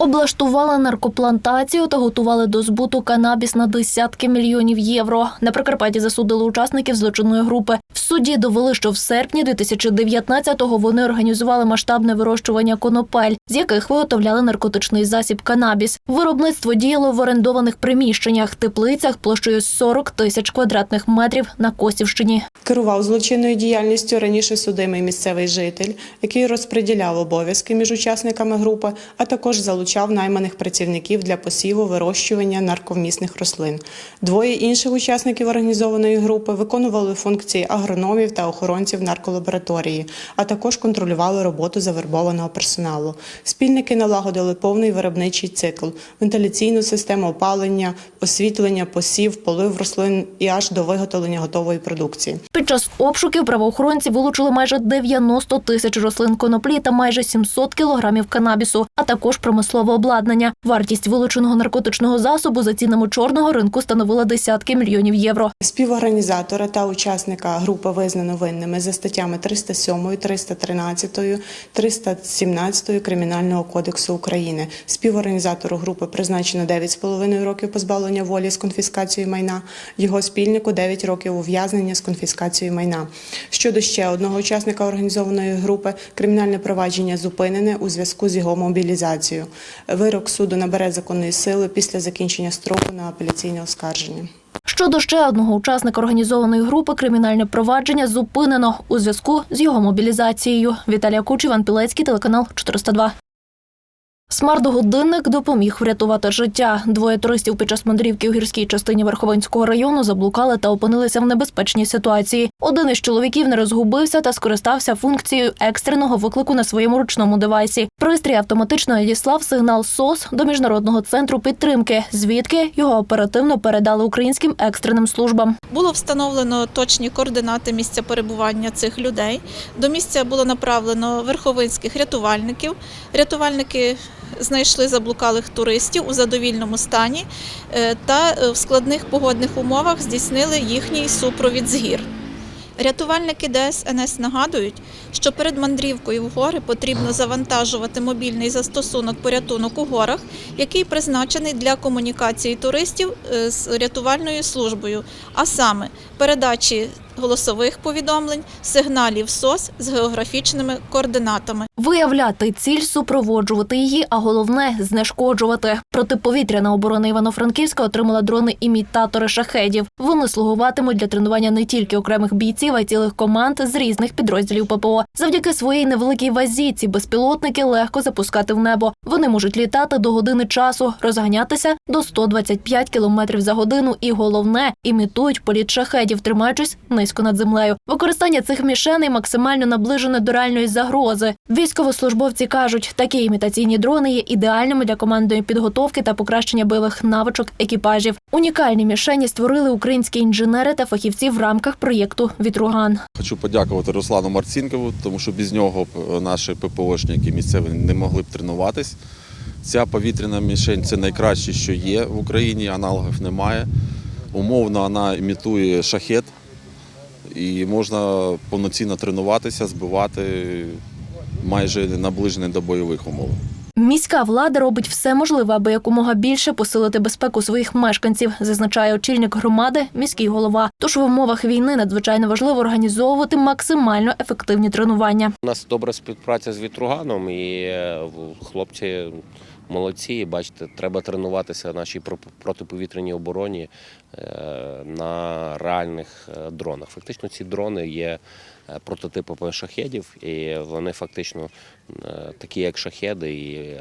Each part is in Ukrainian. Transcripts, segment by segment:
Облаштували наркоплантацію та готували до збуту канабіс на десятки мільйонів євро. На Прикарпатті засудили учасників злочинної групи. В суді довели, що в серпні 2019-го вони організували масштабне вирощування конопель, з яких виготовляли наркотичний засіб канабіс. Виробництво діяло в орендованих приміщеннях, теплицях площею 40 тисяч квадратних метрів на Косівщині. Керував злочинною діяльністю раніше судимий місцевий житель, який розподіляв обов'язки між учасниками групи, а також залучав найманих працівників для посіву вирощування нарковмісних рослин. Двоє інших учасників організованої групи виконували функції агрономів та охоронців нарколабораторії, а також контролювали роботу завербованого персоналу. Спільники налагодили повний виробничий цикл, вентиляційну систему опалення, освітлення, посів, полив рослин і аж до виготовлення готової продукції. Під час обшуків правоохоронці вилучили майже 90 тисяч рослин коноплі та майже 700 кілограмів канабісу, а також промислове обладнання. Вартість вилученого наркотичного засобу за цінами чорного ринку становила десятки мільйонів євро. Співорганізатора та учасника групи визнано винними за статтями 307, 313, 317 Кримінального кодексу України. Співорганізатору групи призначено 9,5 років позбавлення волі з конфіскацією майна, його спільнику 9 років ув'язнення з конфіскацією майна. Щодо ще одного учасника організованої групи, кримінальне провадження зупинене у зв'язку з його мобілізацією. Вирок суду набере законної сили після закінчення строку на апеляційне оскарження. Щодо ще одного учасника організованої групи, кримінальне провадження зупинено у зв'язку з його мобілізацією. Віталія Куч, Іван Пілецький, телеканал 402. Смарт-годинник допоміг врятувати життя. Двоє туристів під час мандрівки у гірській частині Верховинського району заблукали та опинилися в небезпечній ситуації. Один із чоловіків не розгубився та скористався функцією екстреного виклику на своєму ручному девайсі. Пристрій автоматично надіслав сигнал СОС до міжнародного центру підтримки, звідки його оперативно передали українським екстреним службам. Було встановлено точні координати місця перебування цих людей. До місця було направлено верховинських рятувальників. Рятувальники знайшли заблукалих туристів у задовільному стані е, та е, в складних погодних умовах здійснили їхній супровід з гір. Рятувальники ДСНС нагадують, що перед мандрівкою в гори потрібно завантажувати мобільний застосунок порятунок у горах, який призначений для комунікації туристів е, з рятувальною службою, а саме передачі голосових повідомлень, сигналів СОС з географічними координатами. Виявляти ціль, супроводжувати її, а головне знешкоджувати. Протиповітряна оборона Івано-Франківська отримала дрони-імітатори шахедів. Вони слугуватимуть для тренування не тільки окремих бійців, а й цілих команд з різних підрозділів ППО. Завдяки своїй невеликій вазі ці безпілотники легко запускати в небо. Вони можуть літати до години часу, розганятися до 125 км за годину. І головне імітують політ шахедів, тримаючись низько над землею. Використання цих мішеней максимально наближене до реальної загрози. Військовослужбовці кажуть, такі імітаційні дрони є ідеальними для командної підготовки та покращення бойових навичок екіпажів. Унікальні мішені створили українські інженери та фахівці в рамках проєкту Вітруган. Хочу подякувати Руслану Марцінкову, тому що без нього е, наші ППОшники місцеві не могли б тренуватись. Ця повітряна мішень це найкраще, що є в Україні, аналогів немає. Умовно вона імітує шахет і можна повноцінно тренуватися, збивати майже наближений до бойових умов. Міська влада робить все можливе, аби якомога більше посилити безпеку своїх мешканців, зазначає очільник громади, міський голова. Тож в умовах війни надзвичайно важливо організовувати максимально ефективні тренування. У нас добра співпраця з вітруганом, і е, хлопці молодці. Бачите, треба тренуватися нашій про- протиповітряній обороні е, на реальних е, дронах. Фактично, ці дрони є е, прототипами шахедів, і вони фактично такі, як шахеди, і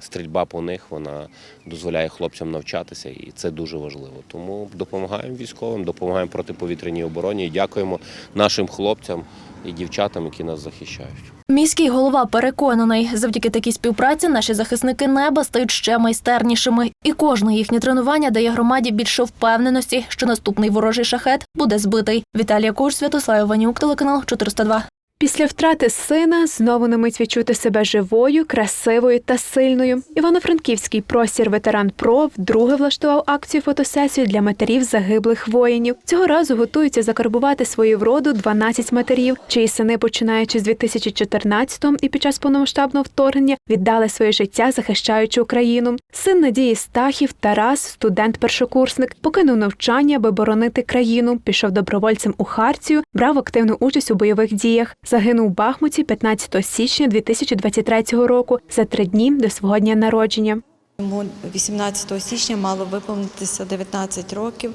стрільба по них вона дозволяє хлопцям навчатися, і це дуже важливо. Тому допомагаємо військовим, допомагаємо протиповітряній обороні і дякуємо нашим хлопцям і дівчатам, які нас захищають. Міський голова переконаний, завдяки такій співпраці наші захисники неба стають ще майстернішими, і кожне їхнє тренування дає громаді більше впевненості, що наступний ворожий шахет буде збитий. Віталія Куш, Святослав Іванюк, телеканал 402. Після втрати сина знову на мить відчути себе живою, красивою та сильною. Івано-Франківський простір ветеран ПРО вдруге влаштував акцію фотосесію для матерів загиблих воїнів. Цього разу готуються закарбувати свою вроду 12 матерів, чиї сини, починаючи з 2014-го і під час повномасштабного вторгнення, віддали своє життя, захищаючи Україну. Син Надії Стахів Тарас, студент-першокурсник, покинув навчання, аби боронити країну. Пішов добровольцем у Харцію, брав активну участь у бойових діях. Загинув у Бахмуті 15 січня 2023 року за три дні до свого дня народження. Йому 18 січня мало виповнитися 19 років.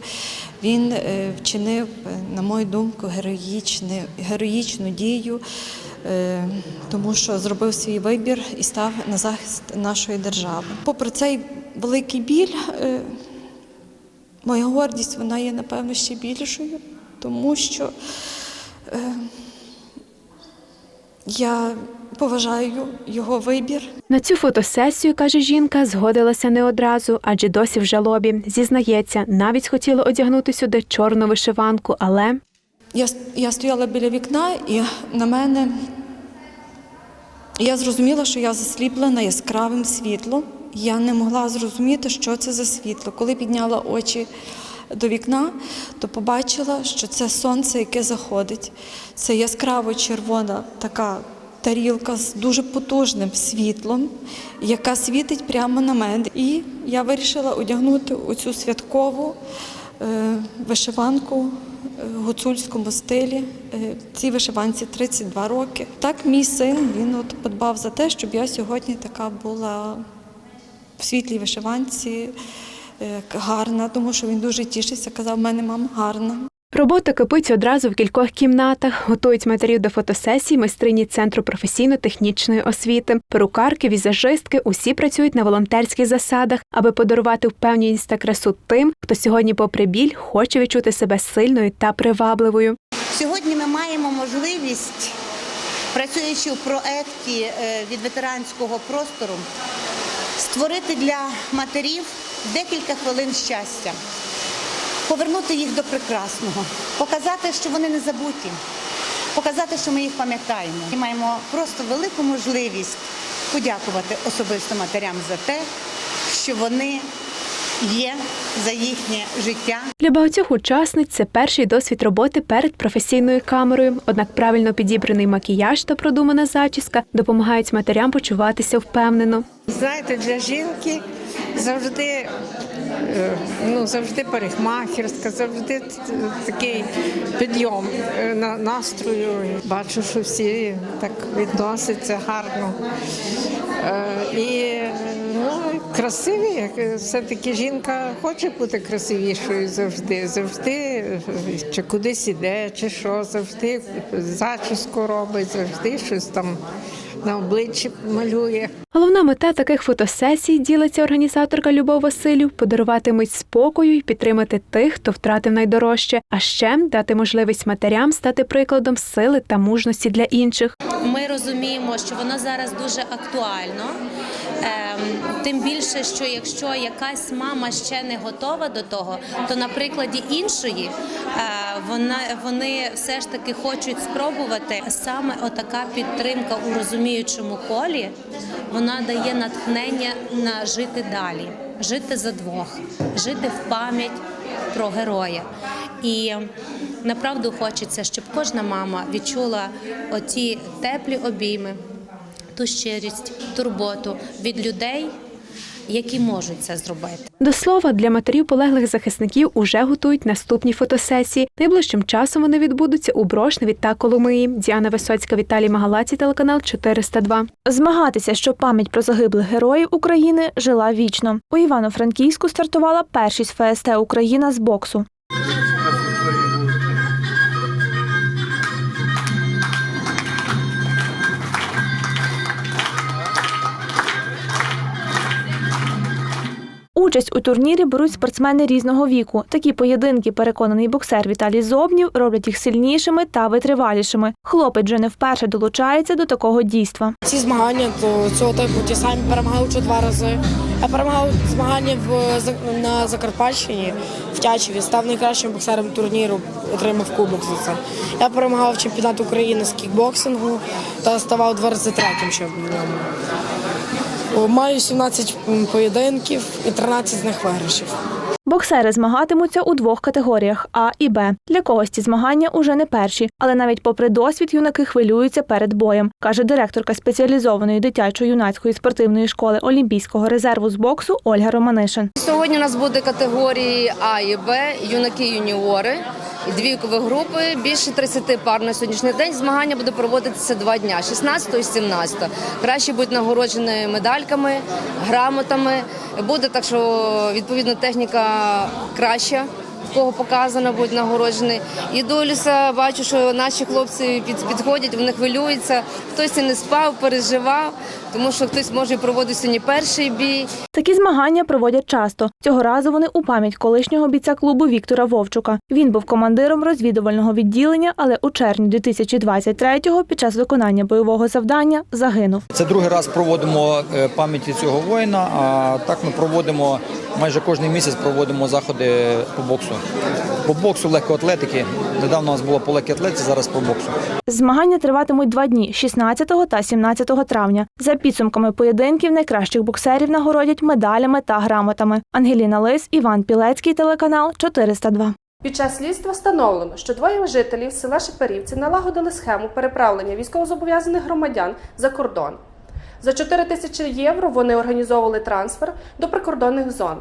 Він е, вчинив, е, на мою думку, героїчну дію, е, тому що зробив свій вибір і став на захист нашої держави. Попри цей великий біль, моя гордість вона є, напевно, ще більшою, тому що я поважаю його вибір. На цю фотосесію, каже жінка, згодилася не одразу, адже досі в жалобі. Зізнається, навіть хотіла одягнути сюди чорну вишиванку, але Я, я стояла біля вікна, і на мене я зрозуміла, що я засліплена яскравим світлом. Я не могла зрозуміти, що це за світло. Коли підняла очі до вікна, то побачила, що це сонце, яке заходить. Це яскраво червона така тарілка з дуже потужним світлом, яка світить прямо на мене. І я вирішила одягнути оцю святкову е, вишиванку е, в гуцульському стилі. Е, Цій вишиванці 32 роки. Так, мій син він от подбав за те, щоб я сьогодні така була в світлій вишиванці, гарна, тому що він дуже тішився, казав, в мене мама гарна. робота кипить одразу в кількох кімнатах. Готують матерів до фотосесій майстрині центру професійно-технічної освіти. Перукарки, візажистки усі працюють на волонтерських засадах, аби подарувати впевненість та красу тим, хто сьогодні, попри біль, хоче відчути себе сильною та привабливою. Сьогодні ми маємо можливість, працюючи в проєкті е, від ветеранського простору, створити для матерів декілька хвилин щастя, повернути їх до прекрасного, показати, що вони не забуті, показати, що ми їх пам'ятаємо. І маємо просто велику можливість подякувати особисто матерям за те, що вони є за їхнє життя, Для багатьох учасниць це перший досвід роботи перед професійною камерою. Однак правильно підібраний макіяж та продумана зачіска допомагають матерям почуватися впевнено. Знаєте, для жінки завжди, е, ну, завжди парикмахерська, завжди такий підйом е, на настрою. Бачу, що всі так відносяться гарно. Е, І красиві, е, все-таки жінка хоче бути красивішою завжди, завжди е, чи кудись іде, чи що, завжди зачіску робить, завжди щось там на обличчі малює. Головна мета таких фотосесій ділиться організаторка Любов Василів подарувати мить спокою і підтримати тих, хто втратив найдорожче, а ще дати можливість матерям стати прикладом сили та мужності для інших. Ми розуміємо, що воно зараз дуже актуально. Ем, Тим більше, що якщо якась мама ще не готова до того, то на прикладі іншої е, вони все ж таки хочуть спробувати. Саме отака підтримка у розуміючому колі вона дає натхнення на жити далі, жити за двох, жити в пам'ять про героя. І направду хочеться, щоб кожна мама відчула оті теплі обійми, ту щирість, турботу від людей, які можуть це зробити. До слова, для матерів полеглих захисників уже готують наступні фотосесії. Найближчим часом вони відбудуться у Брошневі та Коломиї. Діана Висоцька, Віталій Магалаці, телеканал 402. Змагатися, щоб пам'ять про загиблих героїв України жила вічно. У Івано-Франківську стартувала першість ФСТ Україна з боксу. Участь у турнірі беруть спортсмени різного віку. Такі поєдинки, переконаний боксер Віталій Зобнів, роблять їх сильнішими та витривалішими. Хлопець вже не вперше долучається до такого дійства. Ці змагання до цього типу ті самі перемагали вже два рази. Я перемагав змагання в на Закарпатщині в Тячеві, став найкращим боксером турніру, отримав кубок за це. Я перемагав чемпіонат України з кікбоксингу та ставав 23-м ще в ньому. О, Маю 17 поєдинків і 13 з них виграшів. Боксери змагатимуться у двох категоріях А і Б. Для когось ці змагання уже не перші, але навіть попри досвід юнаки хвилюються перед боєм, каже директорка спеціалізованої дитячо-юнацької спортивної школи Олімпійського резерву з боксу Ольга Романишин. Сьогодні у нас буде категорії А і Б, юнаки юніори. Дві групи, більше 30 пар на сьогоднішній день. Змагання буде проводитися два дня 16 і 17. Краще будуть нагороджені медальками, грамотами. Буде так, що відповідно техніка краща. Кого показано, будуть нагороджені. І до ліса бачу, що наші хлопці під, підходять, вони хвилюються. Хтось і не спав, переживав, тому що хтось може проводити сьогодні перший бій. Такі змагання проводять часто. Цього разу вони у пам'ять колишнього бійця клубу Віктора Вовчука. Він був командиром розвідувального відділення, але у червні 2023-го під час виконання бойового завдання загинув. Це другий раз проводимо е, пам'яті цього воїна. А так ми проводимо майже кожен місяць проводимо заходи по боксу. По боксу, легкоатлетики. Недавно у нас було по легкоатлетиці, зараз по боксу. Змагання триватимуть два дні 16 та 17 травня. За підсумками поєдинків найкращих боксерів нагородять медалями та грамотами. Ангеліна Лис, Іван Пілецький, телеканал 402. Під час слідства встановлено, що двоє жителів села Шепарівці налагодили схему переправлення військовозобов'язаних громадян за кордон. За 4 тисячі євро вони організовували трансфер до прикордонних зон.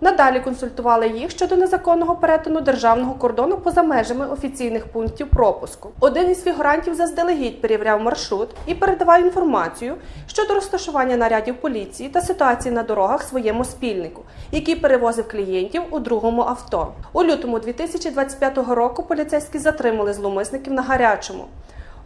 Надалі консультували їх щодо незаконного перетину державного кордону поза межами офіційних пунктів пропуску. Один із фігурантів заздалегідь перевіряв маршрут і передавав інформацію щодо розташування нарядів поліції та ситуації на дорогах своєму спільнику, який перевозив клієнтів у другому авто. У лютому 2025 року поліцейські затримали зловмисників на гарячому.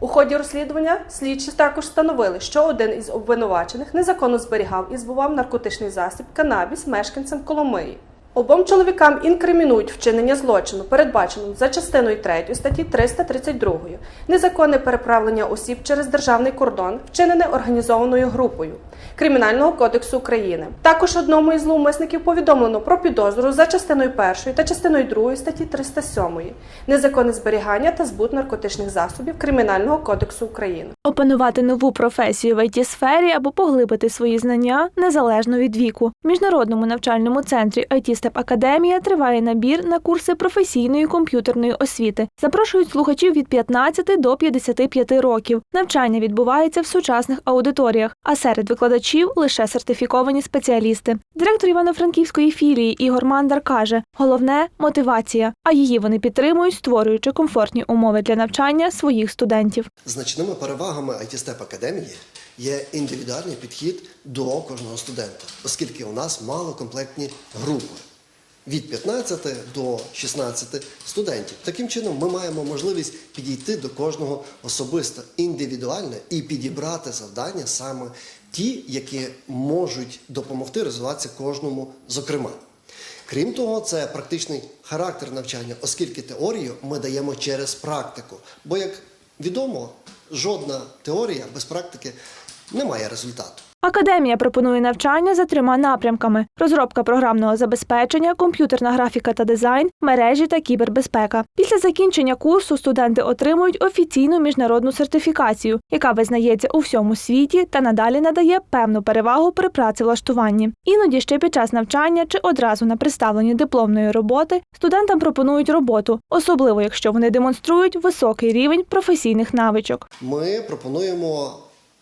У ході розслідування слідчі також встановили, що один із обвинувачених незаконно зберігав і збував наркотичний засіб канабіс мешканцям Коломиї. Обом чоловікам інкримінують вчинення злочину, передбаченого за частиною 3 статті 332 незаконне переправлення осіб через державний кордон, вчинене організованою групою Кримінального кодексу України. Також одному із зловмисників повідомлено про підозру за частиною 1 та частиною 2 статті 307 незаконне зберігання та збут наркотичних засобів Кримінального кодексу України. Опанувати нову професію в it сфері або поглибити свої знання незалежно від віку. В міжнародному навчальному центрі IT Step Академія триває набір на курси професійної комп'ютерної освіти. Запрошують слухачів від 15 до 55 років. Навчання відбувається в сучасних аудиторіях, а серед викладачів лише сертифіковані спеціалісти. Директор Івано-Франківської філії Ігор Мандар каже: головне мотивація, а її вони підтримують, створюючи комфортні умови для навчання своїх студентів. Значними перевагами IT Step Академії є індивідуальний підхід до кожного студента, оскільки у нас малокомплектні групи від 15 до 16 студентів. Таким чином, ми маємо можливість підійти до кожного особисто індивідуально і підібрати завдання саме ті, які можуть допомогти розвиватися кожному зокрема. Крім того, це практичний характер навчання, оскільки теорію ми даємо через практику. Бо, як відомо, жодна теорія без практики не має результату. Академія пропонує навчання за трьома напрямками: розробка програмного забезпечення, комп'ютерна графіка та дизайн, мережі та кібербезпека. Після закінчення курсу студенти отримують офіційну міжнародну сертифікацію, яка визнається у всьому світі та надалі надає певну перевагу при працевлаштуванні. Іноді ще під час навчання чи одразу на представленні дипломної роботи студентам пропонують роботу, особливо якщо вони демонструють високий рівень професійних навичок. Ми пропонуємо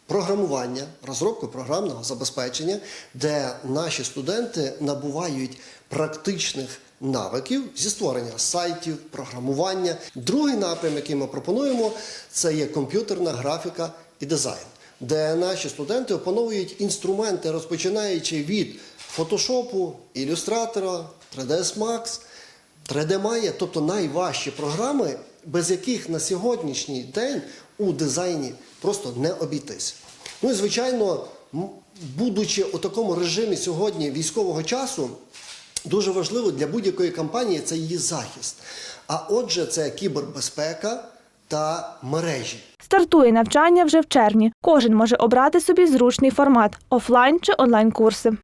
програмування, розробку програмного забезпечення, де наші студенти набувають практичних навиків зі створення сайтів, програмування. Другий напрям, який ми пропонуємо, це є комп'ютерна графіка і дизайн, де наші студенти опановують інструменти, розпочинаючи від фотошопу, ілюстратора, 3ds Max, 3D Maya, тобто найважчі програми, без яких на сьогоднішній день у дизайні просто не обійтись. Ну і звичайно, будучи у такому режимі сьогодні військового часу, дуже важливо для будь-якої компанії це її захист. А отже, це кібербезпека та мережі. Стартує навчання вже в червні. Кожен може обрати собі зручний формат офлайн чи онлайн курси.